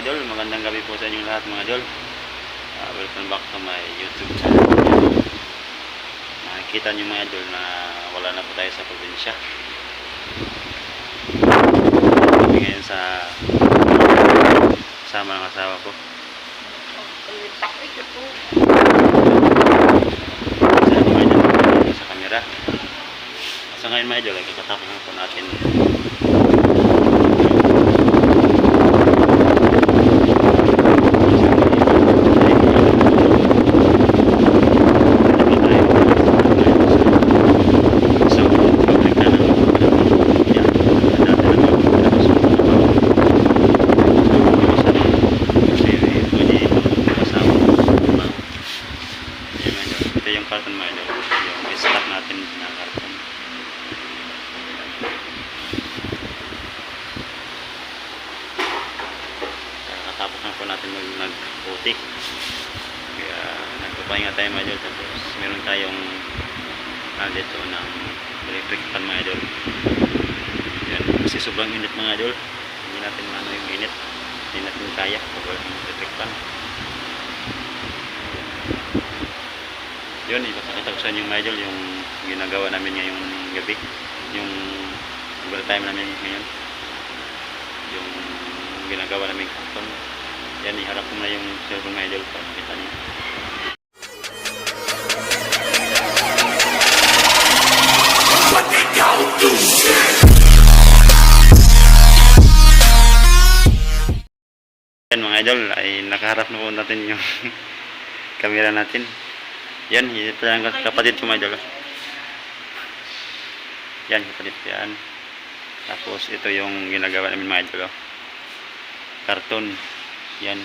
mga idol, magandang gabi po sa inyong lahat mga idol. Ah, welcome back to my YouTube channel. Nakikita niyo mga idol na wala na po tayo sa probinsya. Kami ngayon sa kasama ng asawa ko. Sa mga idol, sa camera. Sa ngayon mga idol, ay kakatapos na po natin ito yung karton mga idol yung stock natin na karton kakatapos na po natin mag nag-putik kaya nagpapahinga tayo mga idol. Tapos meron tayong ah, dito ng electric fan mga idol. Yan. Kasi sobrang init mga idol. Hindi natin maano yung init. Hindi natin kaya. Pag wala electric fan. Yun ipapakita ko sa inyo mga idol yung ginagawa namin ngayong gabi. Yung overtime namin ngayon. Yung ginagawa namin karton yan iharap ko na yung cellphone mga idol para makita niyo yan mga idol ay nakaharap na po natin yung camera natin yan, ito yung kapatid ko mga idol. Yan, kapatid ko yan. Tapos ito yung ginagawa namin mga idol. oh. Karton. Yan,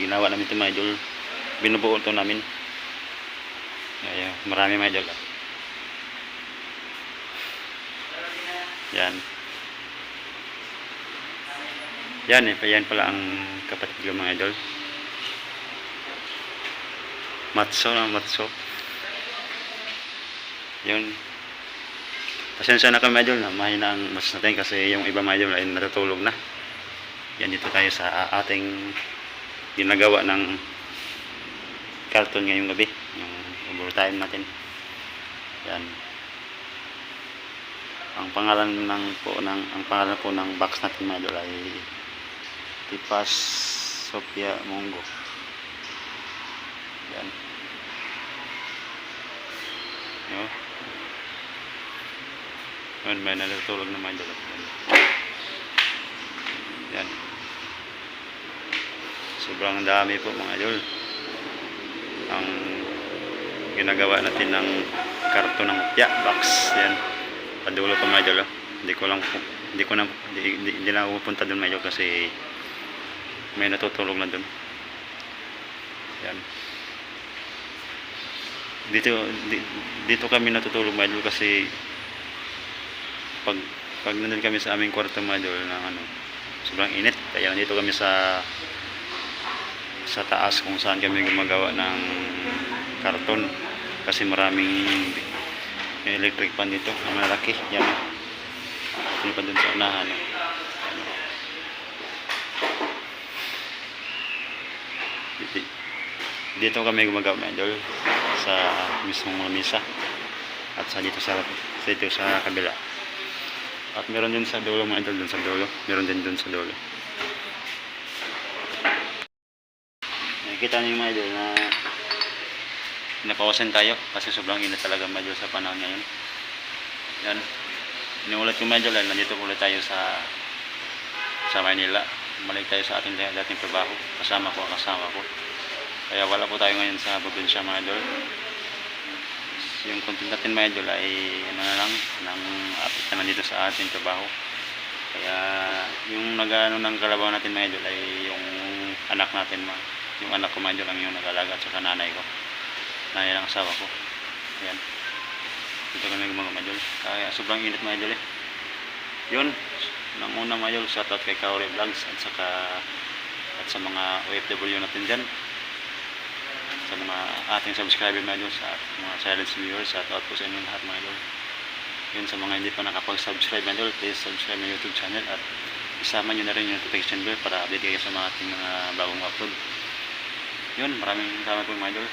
ginawa namin ito mga idol. Binubuo ito namin. Ayan, marami mga idol. Yan. Yan, eh, yan pala ang kapatid ko mga idol. Matso na matso. Yun. Pasensya na kami idol na mahina ang mas natin kasi yung iba mga idol ay natutulog na. Yan dito tayo sa ating ginagawa ng cartoon ngayong gabi. Yung overtime natin. Yan. Ang pangalan ng po ng ang pangalan po ng box natin mga idol ay Tipas Sophia Mongo. Yan. Yo. Yan, may natutulog na mga idol. Yan. Sobrang dami po mga idol. Ang ginagawa natin ng karton ng hopya box. Yan. Padulo pa mga idol. oh. Hindi ko lang hindi ko na hindi, hindi, na pupunta doon mga kasi may natutulog na doon. Yan dito di- dito kami natutulog mga idol kasi pag pag nandun kami sa aming kwarto mga idol na ano sobrang init kaya nandito kami sa sa taas kung saan kami gumagawa ng karton. Kasi maraming electric pan dito. Na malaki. Yan. Yun pa dun sa unahan eh. Dito- kami gumagawa idol. Sa mismong mga misa. At sa dito sa sa dito sa kabila. At meron din sa dulo mga idol dun sa dulo. Meron din dun sa dulo nakikita niyo mga idol na napawasan tayo kasi sobrang init talaga mga idol sa panahon ngayon. Yan. Inuulat ko mga idol nandito ulit tayo sa sa Manila balik tayo sa ating dating trabaho. Kasama ko kasama ko. Kaya wala po tayo ngayon sa probinsya mga idol. Yung content natin mga idol ay ano na lang, nang update naman dito sa ating trabaho. Kaya yung nag-ano ng kalabaw natin mga idol ay yung anak natin mga yung anak ko mga idol ang yung nag-alaga at saka nanay ko. Nanay ng asawa ko. Ayan. Dito kami mga idol. Kaya sobrang init mga idol eh. Yun. Nang una mga idol, shoutout kay Kaori Vlogs at saka at sa mga OFW natin dyan sa mga ating subscriber mga idol, sa mga silent viewers, shout out po sa inyo lahat mga idol. Yun sa mga hindi pa nakapag-subscribe mga idol, please subscribe my YouTube channel at isama nyo na rin yung notification bell para update kayo sa mga ating mga bagong upload. Yun, maraming salamat po mga idol.